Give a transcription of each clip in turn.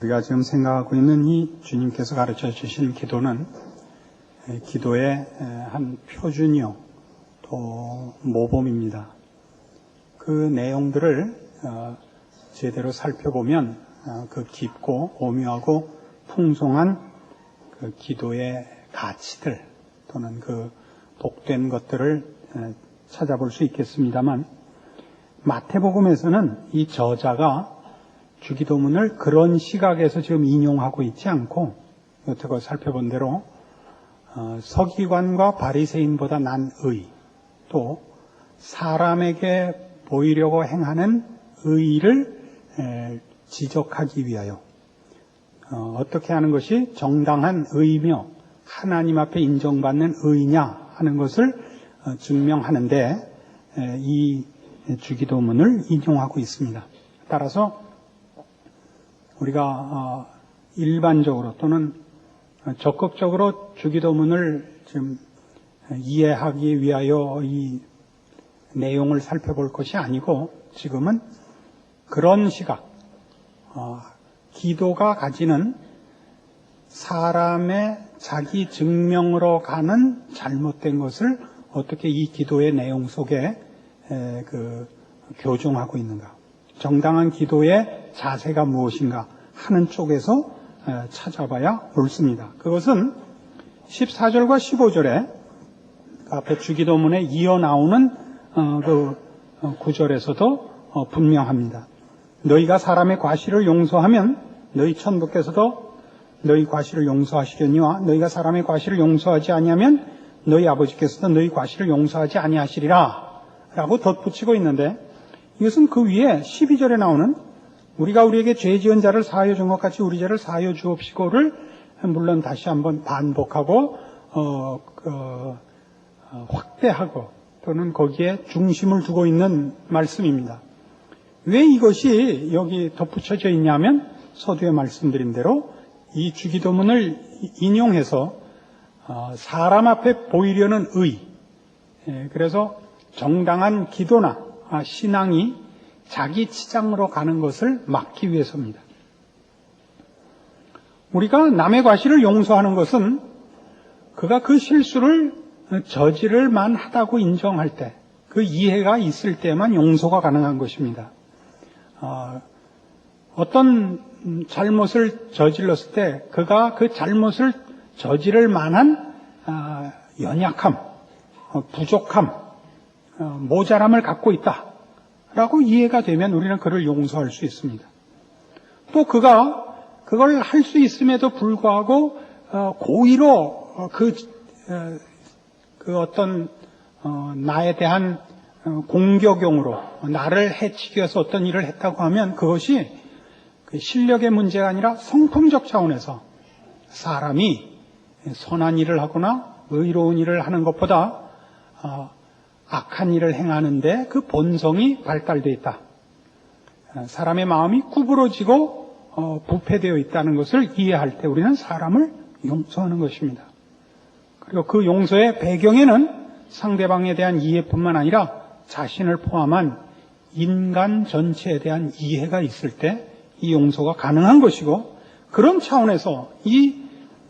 우리가 지금 생각하고 있는 이 주님께서 가르쳐 주신 기도는 에, 기도의 에, 한 표준이요, 또 모범입니다. 그 내용들을 어, 제대로 살펴보면 어, 그 깊고 오묘하고 풍성한 그 기도의 가치들 또는 그 복된 것들을 에, 찾아볼 수 있겠습니다만 마태복음에서는 이 저자가 주기도문을 그런 시각에서 지금 인용하고 있지 않고 여태껏 살펴본 대로 어, 서기관과 바리새인보다 난 의, 또 사람에게 보이려고 행하는 의를 에, 지적하기 위하여 어, 떻게 하는 것이 정당한 의며 하나님 앞에 인정받는 의냐 하는 것을 어, 증명하는데 에, 이 주기도문을 인용하고 있습니다. 따라서 우리가 어, 일반적으로 또는 적극적으로 주기도문을 지금 이해하기 위하여 이 내용을 살펴볼 것이 아니고 지금은 그런 시각, 어, 기도가 가지는 사람의 자기 증명으로 가는 잘못된 것을 어떻게 이 기도의 내용 속에 에, 그 교정하고 있는가. 정당한 기도의 자세가 무엇인가 하는 쪽에서 찾아봐야 옳습니다. 그것은 14절과 15절에 앞에 주기도문에 이어 나오는 어, 그 구절에서도 어, 분명합니다. 너희가 사람의 과실을 용서하면 너희 천부께서도 너희 과실을 용서하시려니와 너희가 사람의 과실을 용서하지 아니하면 너희 아버지께서도 너희 과실을 용서하지 아니하시리라 라고 덧붙이고 있는데 이것은 그 위에 12절에 나오는 우리가 우리에게 죄 지은 자를 사하여 준 것 같이 우리 죄를 사하여 주옵시고를 물론 다시 한번 반복하고 어, 그, 어, 확대하고 또는 거기에 중심을 두고 있는 말씀입니다. 왜 이것이 여기 덧붙여져 있냐면 서두에 말씀드린 대로 이 주기도문을 인용해서 어, 사람 앞에 보이려는 의, 예, 그래서 정당한 기도나 아, 신앙이 자기 치장으로 가는 것을 막기 위해서입니다. 우리가 남의 과실을 용서하는 것은 그가 그 실수를 저지를 만하다고 인정할 때, 그 이해가 있을 때만 용서가 가능한 것입니다. 어, 떤 잘못을 저질렀을 때 그가 그 잘못을 저지를 만한 어, 연약함, 어, 부족함, 어, 모자람을 갖고 있다 라고 이해가 되면 우리는 그를 용서할 수 있습니다. 또 그가 그걸 할 수 있음에도 불구하고 어, 고의로 그, 그 어떤 나에 대한 공격용으로 나를 해치기 위해서 어떤 일을 했다고 하면 그것이 그 실력의 문제가 아니라 성품적 차원에서 사람이 선한 일을 하거나 의로운 일을 하는 것보다 악한 일을 행하는데 그 본성이 발달되어 있다. 사람의 마음이 구부러지고 어, 부패되어 있다는 것을 이해할 때 우리는 사람을 용서하는 것입니다. 그리고 그 용서의 배경에는 상대방에 대한 이해뿐만 아니라 자신을 포함한 인간 전체에 대한 이해가 있을 때 이 용서가 가능한 것이고 그런 차원에서 이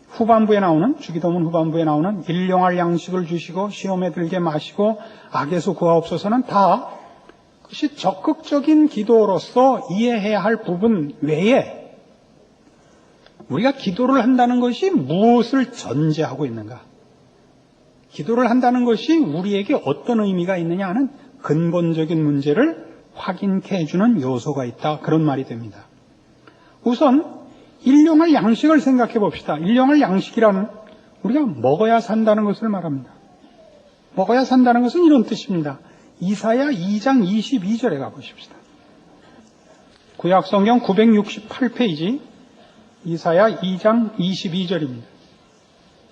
후반부에 나오는 주기도문 후반부에 나오는 일용할 양식을 주시고 시험에 들게 마시고 악에서 구하옵소서는 다 그것이 적극적인 기도로서 이해해야 할 부분 외에 우리가 기도를 한다는 것이 무엇을 전제하고 있는가? 기도를 한다는 것이 우리에게 어떤 의미가 있느냐 하는 근본적인 문제를 확인케 해주는 요소가 있다. 그런 말이 됩니다. 우선 일용할 양식을 생각해 봅시다. 일용할 양식이라는 우리가 먹어야 산다는 것을 말합니다. 먹어야 산다는 것은 이런 뜻입니다. 이사야 2장 22절에 가보십시다. 구약 성경 968페이지 이사야 2장 22절입니다.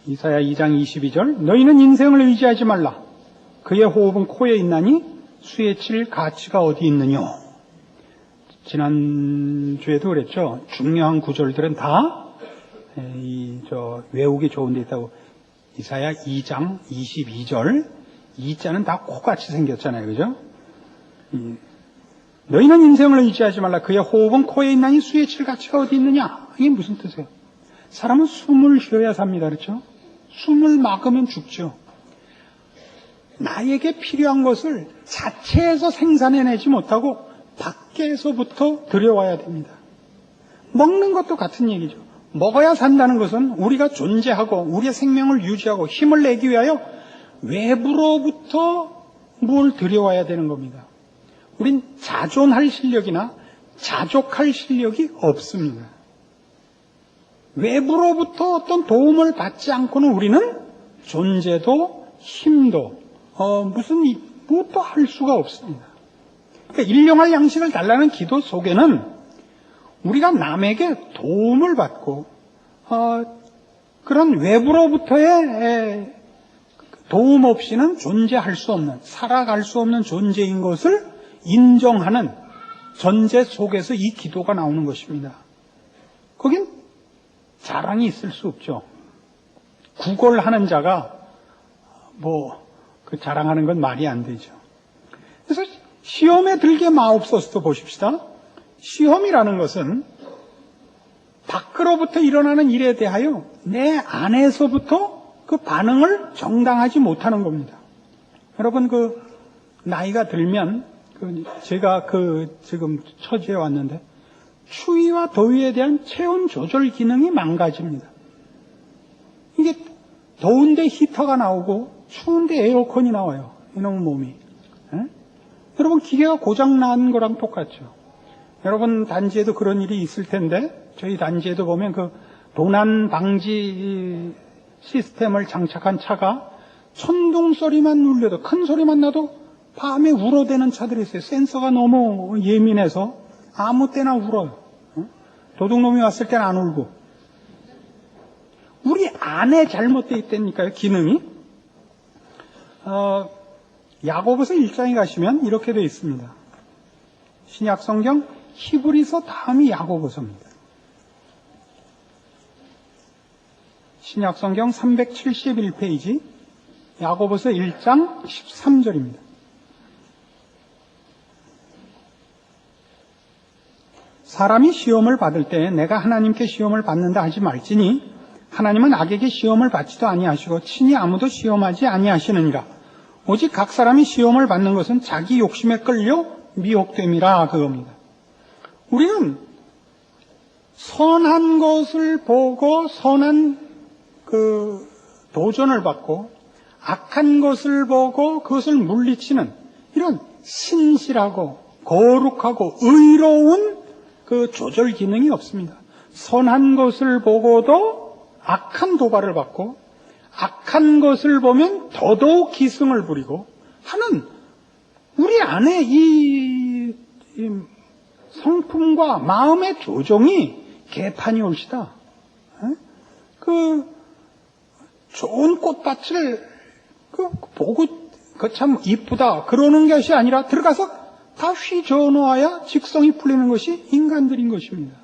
이사야 2장 22절 너희는 인생을 의지하지 말라. 그의 호흡은 코에 있나니 수에 칠 가치가 어디 있느냐. 지난주에도 그랬죠. 중요한 구절들은 다, 이, 저, 외우기 좋은 데 있다고. 이사야 2장 22절. 이자는 다 똑같이 생겼잖아요. 그죠? 너희는 인생을 의지하지 말라. 그의 호흡은 코에 있나니 수의 칠 가치가 어디 있느냐? 이게 무슨 뜻이에요? 사람은 숨을 쉬어야 삽니다. 그렇죠? 숨을 막으면 죽죠. 나에게 필요한 것을 자체에서 생산해내지 못하고 밖에서부터 들여와야 됩니다. 먹는 것도 같은 얘기죠. 먹어야 산다는 것은 우리가 존재하고 우리의 생명을 유지하고 힘을 내기 위하여 외부로부터 뭘 들여와야 되는 겁니다. 우린 자존할 실력이나 자족할 실력이 없습니다. 외부로부터 어떤 도움을 받지 않고는 우리는 존재도 힘도 어, 무슨 무엇도 할 수가 없습니다. 그러니까 일용할 양식을 달라는 기도 속에는 우리가 남에게 도움을 받고 어, 그런 외부로부터의 도움 없이는 존재할 수 없는 살아갈 수 없는 존재인 것을 인정하는 전제 속에서 이 기도가 나오는 것입니다. 거긴 자랑이 있을 수 없죠. 구걸하는 자가 뭐 그 자랑하는 건 말이 안 되죠. 그래서 시험에 들게 마옵소서도 보십시다. 시험이라는 것은 밖으로부터 일어나는 일에 대하여 내 안에서부터 그 반응을 정당하지 못하는 겁니다. 여러분 그 나이가 들면 그 제가 그 지금 처지에 왔는데 추위와 더위에 대한 체온 조절 기능이 망가집니다. 이게 더운데 히터가 나오고 추운데 에어컨이 나와요. 이놈의 몸이. 에? 여러분 기계가 고장 난 거랑 똑같죠. 여러분 단지에도 그런 일이 있을 텐데 저희 단지에도 보면 그 도난 방지 시스템을 장착한 차가 천둥 소리만 울려도 큰 소리만 나도 밤에 울어대는 차들이 있어요. 센서가 너무 예민해서 아무 때나 울어요. 도둑놈이 왔을 때는 안 울고. 우리 안에 잘못되어 있다니까요, 기능이. 어, 야고보서 1장에 가시면 이렇게 되어 있습니다. 신약 성경 히브리서 다음이 야고보서입니다. 신약 성경 371페이지 야고보서 1장 13절입니다. 사람이 시험을 받을 때 내가 하나님께 시험을 받는다 하지 말지니 하나님은 악에게 시험을 받지도 아니하시고 친히 아무도 시험하지 아니하시느니라. 오직 각 사람이 시험을 받는 것은 자기 욕심에 끌려 미혹됨이라 그겁니다. 우리는 선한 것을 보고 선한 그 도전을 받고 악한 것을 보고 그것을 물리치는 이런 신실하고 거룩하고 의로운 그 조절 기능이 없습니다. 선한 것을 보고도 악한 도발을 받고 악한 것을 보면 더더욱 기승을 부리고 하는 우리 안에 이, 이 성품과 마음의 조정이 개판이 올시다. 그 좋은 꽃밭을 그 보고 그 참 이쁘다 그러는 것이 아니라 들어가서 다 휘저어 놓아야 직성이 풀리는 것이 인간들인 것입니다.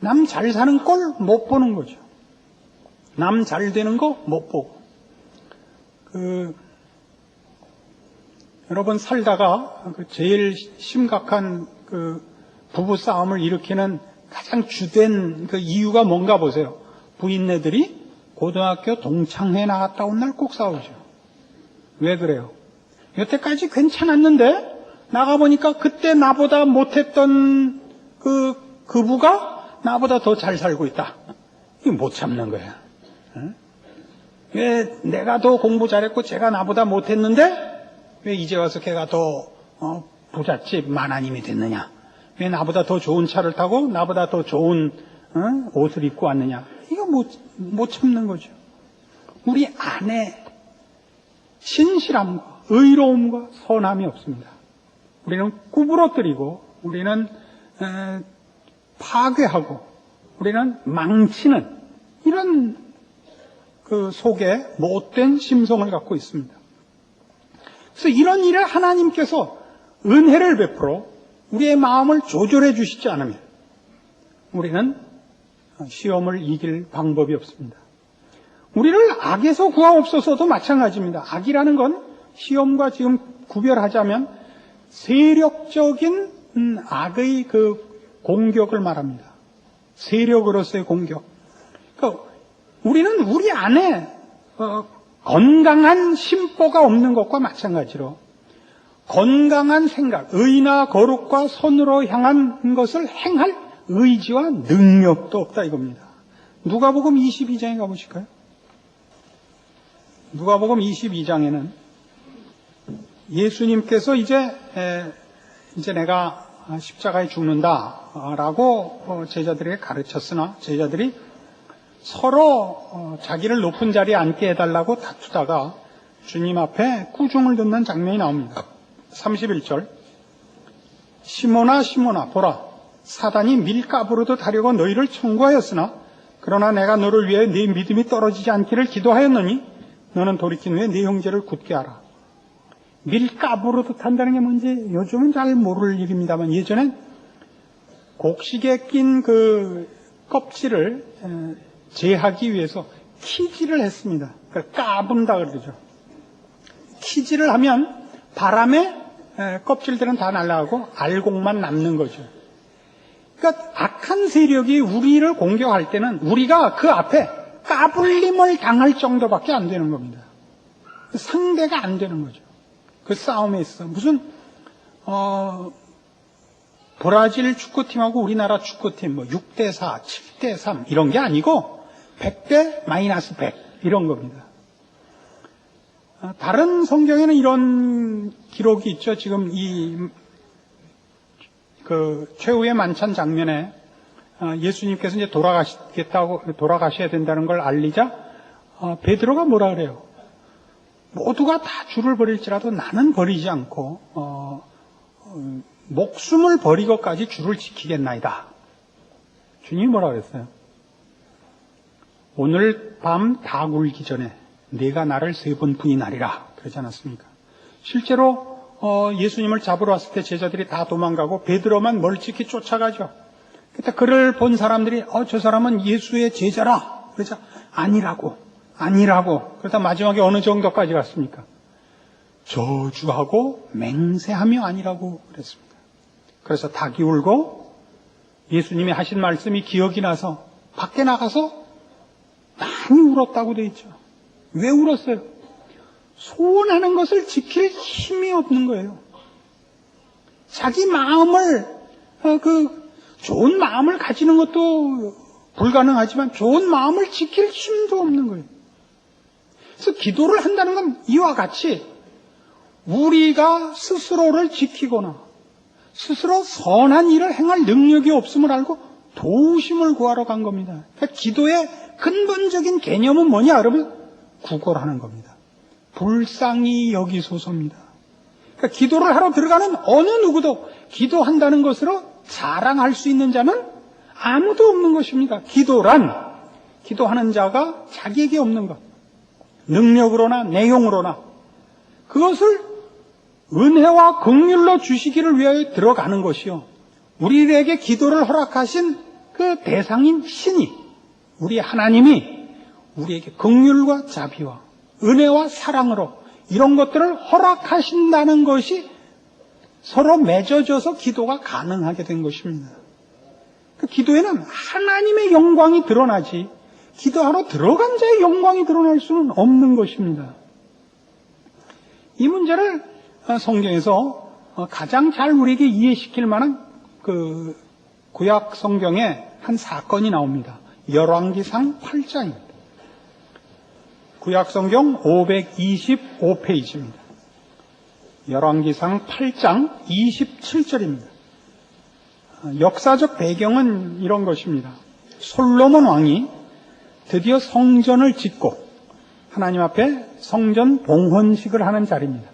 남 잘 사는 꼴 못 보는 거죠. 남 잘 되는 거 못 보고. 그, 여러분 살다가 그 제일 심각한 그 부부 싸움을 일으키는 가장 주된 그 이유가 뭔가 보세요. 부인네들이 고등학교 동창회 나갔다 온 날 꼭 싸우죠. 왜 그래요? 여태까지 괜찮았는데 나가보니까 그때 나보다 못했던 그 그부가 나보다 더 잘 살고 있다. 이거 못 참는 거야. 왜 내가 더 공부 잘했고 제가 나보다 못했는데 왜 이제 와서 걔가 더 어, 부잣집 만화님이 됐느냐? 왜 나보다 더 좋은 차를 타고 나보다 더 좋은 어? 옷을 입고 왔느냐? 이거 못, 못 참는 거죠. 우리 안에 신실함과 의로움과 선함이 없습니다. 우리는 구부러뜨리고 우리는 에, 파괴하고 우리는 망치는 이런 그 속에 못된 심성을 갖고 있습니다. 그래서 이런 일을 하나님께서 은혜를 베풀어 우리의 마음을 조절해 주시지 않으면 우리는 시험을 이길 방법이 없습니다. 우리를 악에서 구하옵소서도 마찬가지입니다. 악이라는 건 시험과 지금 구별하자면 세력적인 악의 그 공격을 말합니다. 세력으로서의 공격. 그러니까 우리는 우리 안에 어, 건강한 심보가 없는 것과 마찬가지로 건강한 생각, 의나 거룩과 선으로 향한 것을 행할 의지와 능력도 없다 이겁니다. 누가복음 22장에 가보실까요? 누가복음 22장에는 예수님께서 이제 에, 이제 내가 십자가에 죽는다라고 어, 제자들에게 가르쳤으나 제자들이 서로 어, 자기를 높은 자리에 앉게 해달라고 다투다가 주님 앞에 꾸중을 듣는 장면이 나옵니다. 31절 시모나 시모나 보라 사단이 밀가부로도 다려고 너희를 청구하였으나 그러나 내가 너를 위해 네 믿음이 떨어지지 않기를 기도하였노니 너는 돌이킨 후에 네 형제를 굳게 하라. 밀가부로도 탄다는 게 뭔지 요즘은 잘 모를 일입니다만 예전엔 곡식에 낀 그 껍질을 제하기 위해서 키질을 했습니다. 그걸 까분다 그러죠. 키질을 하면 바람에 껍질들은 다 날아가고 알곡만 남는 거죠. 그러니까 악한 세력이 우리를 공격할 때는 우리가 그 앞에 까불림을 당할 정도밖에 안 되는 겁니다. 상대가 안 되는 거죠. 그 싸움에 있어 무슨 어, 브라질 축구팀하고 우리나라 축구팀 뭐 6대 4, 7대 3 이런 게 아니고 100대 마이너스 100 이런 겁니다. 다른 성경에는 이런 기록이 있죠. 지금 이, 그, 최후의 만찬 장면에 예수님께서 이제 돌아가시겠다고, 돌아가셔야 된다는 걸 알리자, 베드로가 뭐라 그래요? 모두가 다 줄을 버릴지라도 나는 버리지 않고, 어, 어, 목숨을 버리고까지 줄을 지키겠나이다. 주님이 뭐라 그랬어요? 오늘 밤 다 굴기 전에 내가 나를 세 번 부인하리라 그러지 않았습니까? 실제로 어, 예수님을 잡으러 왔을 때 제자들이 다 도망가고 베드로만 멀찍이 쫓아가죠. 그때 그를 본 사람들이 어, 저 사람은 예수의 제자라 그러자 아니라고 아니라고 그러다 마지막에 어느 정도까지 갔습니까? 저주하고 맹세하며 아니라고 그랬습니다. 그래서 닭이 울고 예수님이 하신 말씀이 기억이 나서 밖에 나가서 많이 울었다고 돼 있죠. 왜 울었어요? 소원하는 것을 지킬 힘이 없는 거예요. 자기 마음을 어, 그 좋은 마음을 가지는 것도 불가능하지만 좋은 마음을 지킬 힘도 없는 거예요. 그래서 기도를 한다는 건 이와 같이 우리가 스스로를 지키거나 스스로 선한 일을 행할 능력이 없음을 알고 도우심을 구하러 간 겁니다. 그러니까 기도의 근본적인 개념은 뭐냐, 여러분? 구걸하는 겁니다. 불쌍히 여기소서입니다. 그러니까 기도를 하러 들어가는 어느 누구도 기도한다는 것으로 자랑할 수 있는 자는 아무도 없는 것입니다. 기도란 기도하는 자가 자기에게 없는 것. 능력으로나 내용으로나 그것을 은혜와 긍휼로 주시기를 위하여 들어가는 것이요. 우리에게 기도를 허락하신 그 대상인 신이 우리 하나님이 우리에게 긍휼과 자비와 은혜와 사랑으로 이런 것들을 허락하신다는 것이 서로 맺어져서 기도가 가능하게 된 것입니다. 그 기도에는 하나님의 영광이 드러나지 기도하러 들어간 자의 영광이 드러날 수는 없는 것입니다. 이 문제를 성경에서 가장 잘 우리에게 이해시킬 만한 그 구약 성경에 한 사건이 나옵니다. 열왕기상 8장입니다. 구약성경 525페이지입니다. 열왕기상 8장 27절입니다. 역사적 배경은 이런 것입니다. 솔로몬 왕이 드디어 성전을 짓고 하나님 앞에 성전 봉헌식을 하는 자리입니다.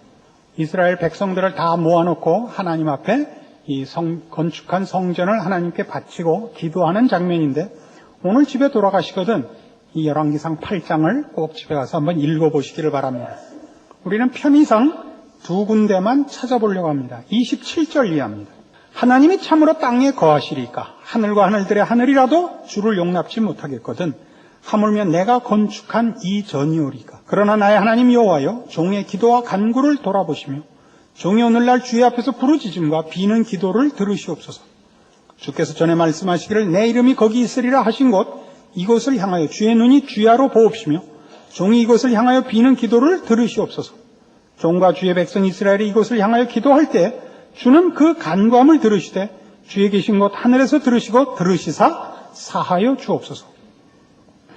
이스라엘 백성들을 다 모아놓고 하나님 앞에 이 성, 건축한 성전을 하나님께 바치고 기도하는 장면인데 오늘 집에 돌아가시거든 이 열왕기상 8장을 꼭 집에 가서 한번 읽어보시기를 바랍니다. 우리는 편의상 두 군데만 찾아보려고 합니다. 27절 이하입니다. 하나님이 참으로 땅에 거하시리까 하늘과 하늘들의 하늘이라도 주를 용납지 못하겠거든 하물며 내가 건축한 이 전이오리까 그러나 나의 하나님 여호와여 종의 기도와 간구를 돌아보시며 종이 오늘날 주의 앞에서 부르짖음과 비는 기도를 들으시옵소서. 주께서 전에 말씀하시기를 내 이름이 거기 있으리라 하신 곳 이곳을 향하여 주의 눈이 주야로 보옵시며 종이 이곳을 향하여 비는 기도를 들으시옵소서. 종과 주의 백성 이스라엘이 이곳을 향하여 기도할 때 주는 그 간구함을 들으시되 주의 계신 곳 하늘에서 들으시고 들으시사 사하여 주옵소서.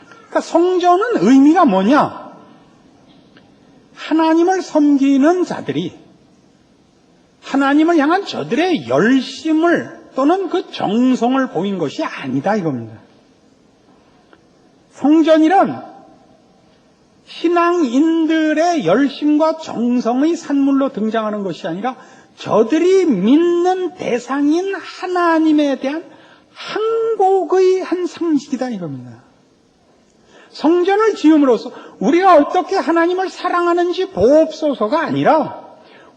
그러니까 성전은 의미가 뭐냐? 하나님을 섬기는 자들이 하나님을 향한 저들의 열심을 또는 그 정성을 보인 것이 아니다 이겁니다. 성전이란 신앙인들의 열심과 정성의 산물로 등장하는 것이 아니라 저들이 믿는 대상인 하나님에 대한 항복의 한 상식이다 이겁니다. 성전을 지음으로써 우리가 어떻게 하나님을 사랑하는지 보옵소서가 아니라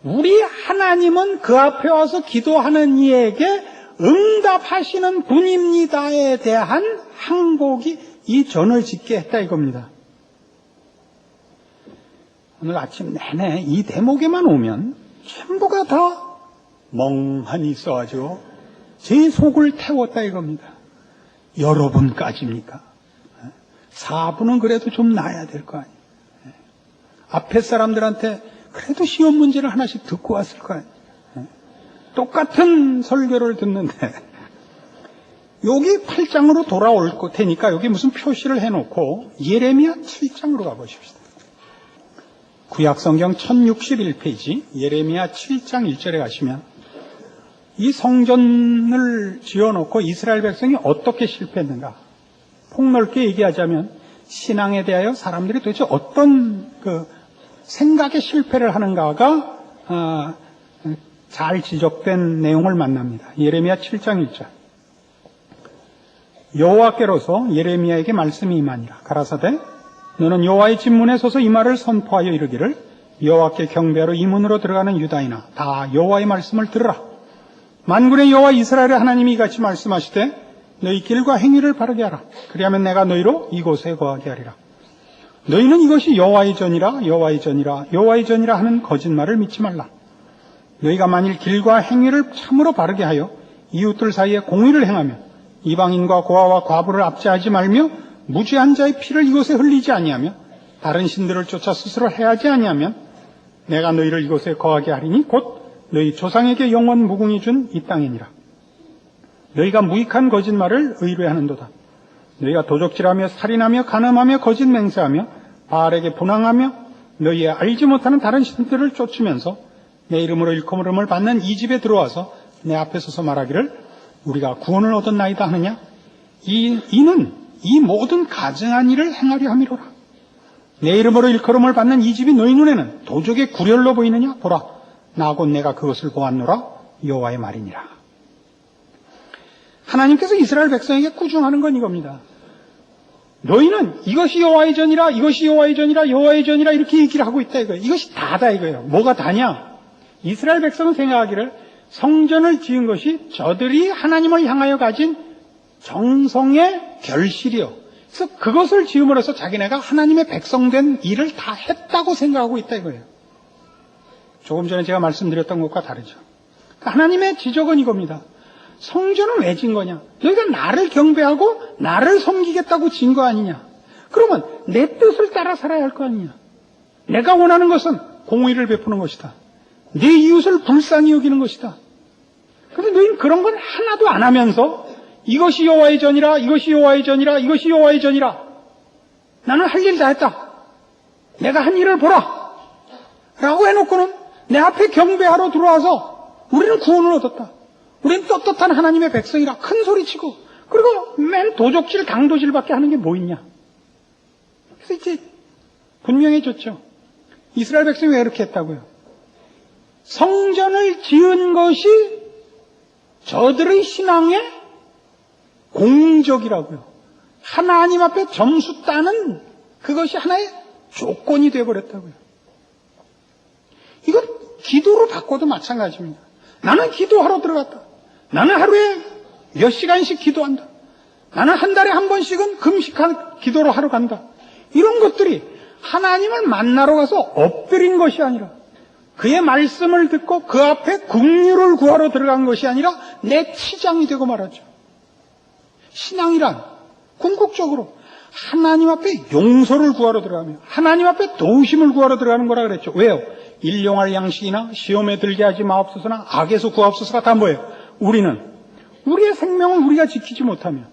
우리 하나님은 그 앞에 와서 기도하는 이에게 응답하시는 분입니다에 대한 항복이 이 전을 짓게 했다 이겁니다. 오늘 아침 내내 이 대목에만 오면 전부가 다 멍하니 있어가지고 제 속을 태웠다 이겁니다. 여러분까지입니까? 4분은 그래도 좀 나야 될 거 아니에요. 앞에 사람들한테 그래도 시험 문제를 하나씩 듣고 왔을 거 아니에요. 똑같은 설교를 듣는데 여기 8장으로 돌아올 테니까 여기 무슨 표시를 해놓고 예레미야 7장으로 가보십시다. 구약성경 1061페이지 예레미야 7장 1절에 가시면 이 성전을 지어놓고 이스라엘 백성이 어떻게 실패했는가 폭넓게 얘기하자면 신앙에 대하여 사람들이 도대체 어떤 그 생각의 실패를 하는가가 어, 잘 지적된 내용을 만납니다. 예레미야 7장 1절. 여호와께로서 예레미야에게 말씀이 임하니라. 가라사대 너는 여호와의 집문에 서서 이 말을 선포하여 이르기를 여호와께 경배하러 이 문으로 들어가는 유다이나 다 여호와의 말씀을 들으라. 만군의 여호와 이스라엘의 하나님이 이같이 말씀하시되 너희 길과 행위를 바르게 하라. 그리하면 내가 너희로 이곳에 거하게 하리라. 너희는 이것이 여호와의 전이라 여호와의 전이라 여호와의 전이라 하는 거짓말을 믿지 말라 너희가 만일 길과 행위를 참으로 바르게 하여 이웃들 사이에 공의를 행하며 이방인과 고아와 과부를 압제하지 말며 무죄한 자의 피를 이곳에 흘리지 아니하며 다른 신들을 쫓아 스스로 해하지 아니하면 내가 너희를 이곳에 거하게 하리니 곧 너희 조상에게 영원 무궁이 준 이 땅이니라. 너희가 무익한 거짓말을 의뢰하는도다. 너희가 도적질하며 살인하며 간음하며 거짓 맹세하며 바알에게 분항하며 너희의 알지 못하는 다른 신들을 쫓으면서 내 이름으로 일컬음을 받는 이 집에 들어와서 내 앞에 서서 말하기를 우리가 구원을 얻었나이다 하느냐? 이, 이는 이 모든 가증한 일을 행하려 함이로라. 내 이름으로 일컬음을 받는 이 집이 너희 눈에는 도적의 구렬로 보이느냐? 보라. 나곧 내가 그것을 보았노라. 여호와의 말이니라. 하나님께서 이스라엘 백성에게 꾸중하는 건 이겁니다. 너희는 이것이 여호와의 전이라, 이것이 여호와의 전이라, 여호와의 전이라 이렇게 얘기를 하고 있다 이거예요. 이것이 다다 이거예요. 뭐가 다냐? 이스라엘 백성은 생각하기를 성전을 지은 것이 저들이 하나님을 향하여 가진 정성의 결실이요. 그래서 그것을 지음으로써 자기네가 하나님의 백성된 일을 다 했다고 생각하고 있다 이거예요. 조금 전에 제가 말씀드렸던 것과 다르죠. 그러니까 하나님의 지적은 이겁니다. 성전은 왜 진 거냐? 너희가 나를 경배하고 나를 섬기겠다고 진 거 아니냐? 그러면 내 뜻을 따라 살아야 할 거 아니냐? 내가 원하는 것은 공의를 베푸는 것이다. 내 이웃을 불쌍히 여기는 것이다. 그런데 너희는 그런 건 하나도 안 하면서 이것이 여호와의 전이라 이것이 여호와의 전이라 이것이 여호와의 전이라 나는 할 일 다 했다. 내가 한 일을 보라. 라고 해놓고는 내 앞에 경배하러 들어와서 우리는 구원을 얻었다. 우리는 떳떳한 하나님의 백성이라 큰 소리치고 그리고 맨 도적질 강도질밖에 하는 게 뭐 있냐. 그래서 이제 분명해졌죠. 이스라엘 백성이 왜 이렇게 했다고요? 성전을 지은 것이 저들의 신앙의 공적이라고요. 하나님 앞에 점수 따는 그것이 하나의 조건이 되어버렸다고요. 이건 기도로 바꿔도 마찬가지입니다. 나는 기도하러 들어갔다. 나는 하루에 몇 시간씩 기도한다. 나는 한 달에 한 번씩은 금식한 기도로 하러 간다. 이런 것들이 하나님을 만나러 가서 엎드린 것이 아니라 그의 말씀을 듣고 그 앞에 국류를 구하러 들어간 것이 아니라 내 치장이 되고 말하죠. 신앙이란 궁극적으로 하나님 앞에 용서를 구하러 들어가며 하나님 앞에 도우심을 구하러 들어가는 거라 그랬죠. 왜요? 일용할 양식이나 시험에 들게 하지 마옵소서나 악에서 구하옵소서가 다 뭐예요? 우리는 우리의 생명을 우리가 지키지 못하며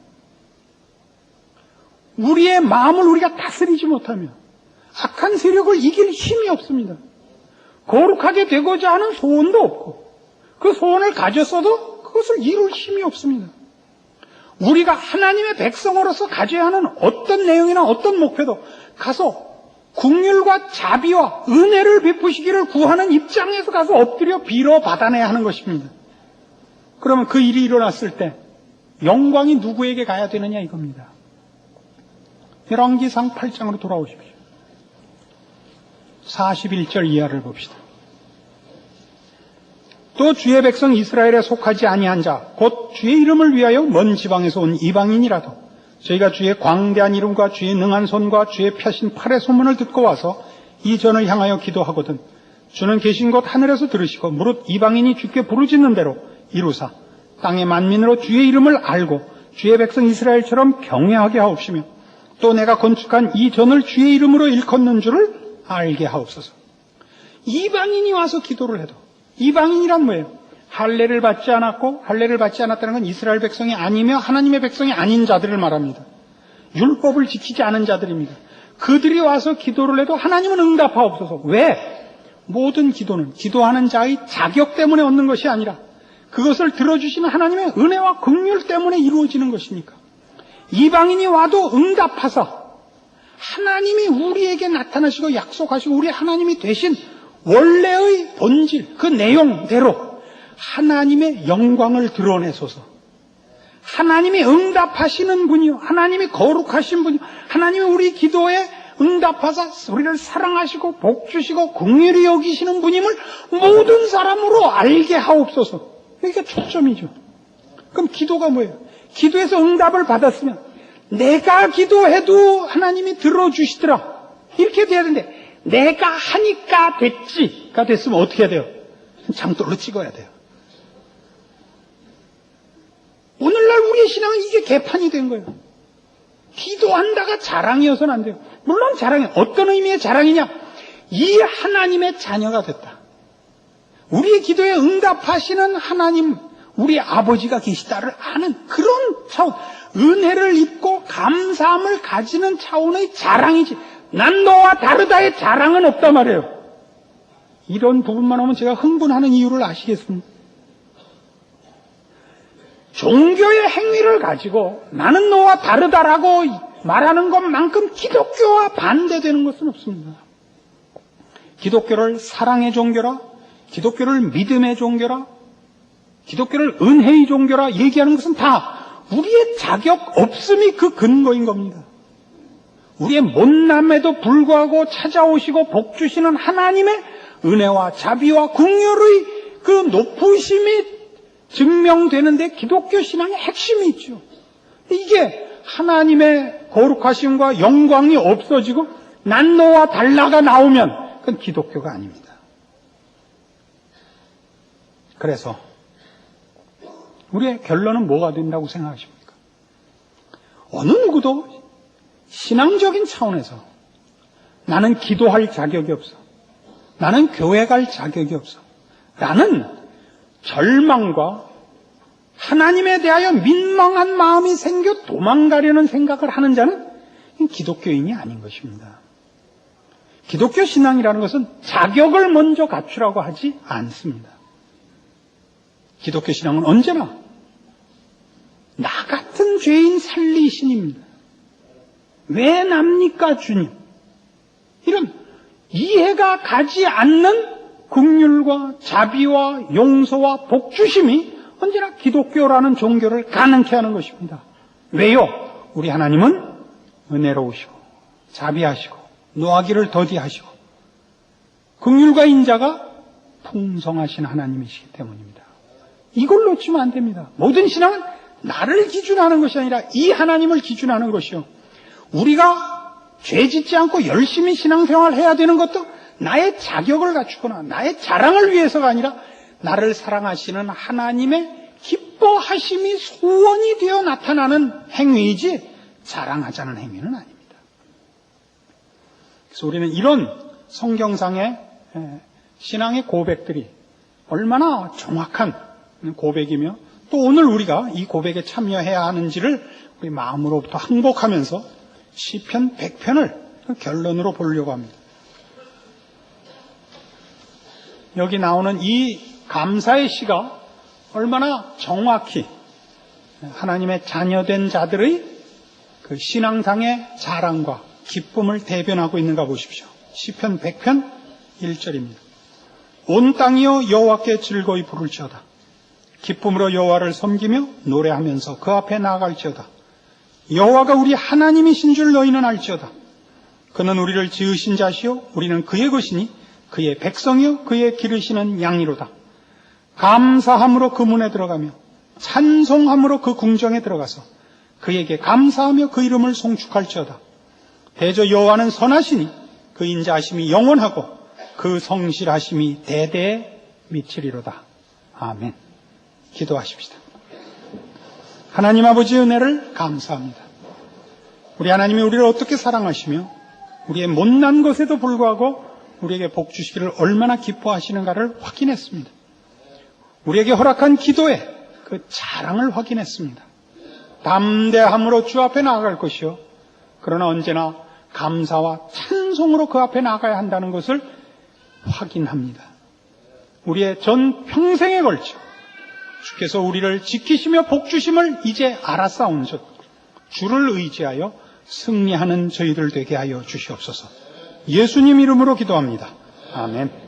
우리의 마음을 우리가 다스리지 못하며 악한 세력을 이길 힘이 없습니다. 거룩하게 되고자 하는 소원도 없고 그 소원을 가졌어도 그것을 이룰 힘이 없습니다. 우리가 하나님의 백성으로서 가져야 하는 어떤 내용이나 어떤 목표도 가서 국률과 자비와 은혜를 베푸시기를 구하는 입장에서 가서 엎드려 빌어 받아내야 하는 것입니다. 그러면 그 일이 일어났을 때 영광이 누구에게 가야 되느냐 이겁니다. 열왕기상 8장으로 돌아오십시오. 41절 이하를 봅시다. 또 주의 백성 이스라엘에 속하지 아니한 자, 곧 주의 이름을 위하여 먼 지방에서 온 이방인이라도 저희가 주의 광대한 이름과 주의 능한 손과 주의 펴신 팔의 소문을 듣고 와서 이 전을 향하여 기도하거든 주는 계신 곳 하늘에서 들으시고 무릇 이방인이 주께 부르짖는 대로 이루사 땅의 만민으로 주의 이름을 알고 주의 백성 이스라엘처럼 경외하게 하옵시며 또 내가 건축한 이 전을 주의 이름으로 일컫는 줄을 알게 하옵소서. 이방인이 와서 기도를 해도 이방인이란 뭐예요? 할례를 받지 않았고 할례를 받지 않았다는 건 이스라엘 백성이 아니며 하나님의 백성이 아닌 자들을 말합니다. 율법을 지키지 않은 자들입니다. 그들이 와서 기도를 해도 하나님은 응답하옵소서. 왜? 모든 기도는 기도하는 자의 자격 때문에 얻는 것이 아니라 그것을 들어주시는 하나님의 은혜와 긍휼 때문에 이루어지는 것이니까. 이방인이 와도 응답하사 하나님이 우리에게 나타나시고 약속하시고 우리 하나님이 되신 원래의 본질, 그 내용대로 하나님의 영광을 드러내소서. 하나님이 응답하시는 분이요. 하나님이 거룩하신 분이요. 하나님이 우리 기도에 응답하사 우리를 사랑하시고 복주시고 궁휼히 여기시는 분임을 모든 사람으로 알게 하옵소서. 이게 초점이죠. 그럼 기도가 뭐예요? 기도에서 응답을 받았으면 내가 기도해도 하나님이 들어주시더라. 이렇게 돼야 되는데 내가 하니까 됐지가 됐으면 어떻게 해야 돼요? 장돌로 찍어야 돼요. 오늘날 우리의 신앙은 이게 개판이 된 거예요. 기도한다가 자랑이어서는 안 돼요. 물론 자랑이 어떤 의미의 자랑이냐? 이 하나님의 자녀가 됐다. 우리의 기도에 응답하시는 하나님, 우리 아버지가 계시다를 아는 그런 차원, 은혜를 입고 감사함을 가지는 차원의 자랑이지. 난 너와 다르다의 자랑은 없단 말이에요. 이런 부분만 오면 제가 흥분하는 이유를 아시겠습니까? 종교의 행위를 가지고 나는 너와 다르다라고 말하는 것만큼 기독교와 반대되는 것은 없습니다. 기독교를 사랑의 종교라, 기독교를 믿음의 종교라, 기독교를 은혜의 종교라 얘기하는 것은 다 우리의 자격 없음이 그 근거인 겁니다. 우리의 못남에도 불구하고 찾아오시고 복주시는 하나님의 은혜와 자비와 궁율의 그 높으심이 증명되는데 기독교 신앙의 핵심이 있죠. 이게 하나님의 거룩하심과 영광이 없어지고 난 너와 달라가 나오면 그건 기독교가 아닙니다. 그래서 우리의 결론은 뭐가 된다고 생각하십니까? 어느 누구도 신앙적인 차원에서 나는 기도할 자격이 없어. 나는 교회 갈 자격이 없어. 나는 절망과 하나님에 대하여 민망한 마음이 생겨 도망가려는 생각을 하는 자는 기독교인이 아닌 것입니다. 기독교 신앙이라는 것은 자격을 먼저 갖추라고 하지 않습니다. 기독교 신앙은 언제나 나 같은 죄인 살리신입니다. 왜 납니까 주님? 이런 이해가 가지 않는 국률과 자비와 용서와 복주심이 언제나 기독교라는 종교를 가능케 하는 것입니다. 왜요? 우리 하나님은 은혜로우시고 자비하시고 노하기를 더디하시고 국률과 인자가 풍성하신 하나님이시기 때문입니다. 이걸 놓치면 안 됩니다. 모든 신앙은 나를 기준하는 것이 아니라 이 하나님을 기준하는 것이요. 우리가 죄 짓지 않고 열심히 신앙생활 해야 되는 것도 나의 자격을 갖추거나 나의 자랑을 위해서가 아니라 나를 사랑하시는 하나님의 기뻐하심이 소원이 되어 나타나는 행위이지 자랑하자는 행위는 아닙니다. 그래서 우리는 이런 성경상의 에, 신앙의 고백들이 얼마나 정확한 고백이며 또 오늘 우리가 이 고백에 참여해야 하는지를 우리 마음으로부터 항복하면서 시편 100편을 결론으로 보려고 합니다. 여기 나오는 이 감사의 시가 얼마나 정확히 하나님의 자녀된 자들의 그 신앙상의 자랑과 기쁨을 대변하고 있는가 보십시오. 시편 100편 1절입니다. 온 땅이여 여호와께 즐거이 부를지어다. 기쁨으로 여호와를 섬기며 노래하면서 그 앞에 나아갈지어다. 여호와가 우리 하나님이신 줄 너희는 알지어다. 그는 우리를 지으신 자시요 우리는 그의 것이니 그의 백성이요 그의 기르시는 양이로다. 감사함으로 그 문에 들어가며 찬송함으로 그 궁정에 들어가서 그에게 감사하며 그 이름을 송축할지어다. 대저 여호와는 선하시니 그 인자하심이 영원하고 그 성실하심이 대대에 미치리로다. 아멘. 기도하십시다. 하나님 아버지 은혜를 감사합니다. 우리 하나님이 우리를 어떻게 사랑하시며 우리의 못난 것에도 불구하고 우리에게 복 주시기를 얼마나 기뻐하시는가를 확인했습니다. 우리에게 허락한 기도에 그 자랑을 확인했습니다. 담대함으로 주 앞에 나아갈 것이요. 그러나 언제나 감사와 찬송으로 그 앞에 나가야 한다는 것을 확인합니다. 우리의 전 평생에 걸쳐 주께서 우리를 지키시며 복주심을 이제 알아싸운 즉 주를 의지하여 승리하는 저희들 되게 하여 주시옵소서. 예수님 이름으로 기도합니다. 아멘.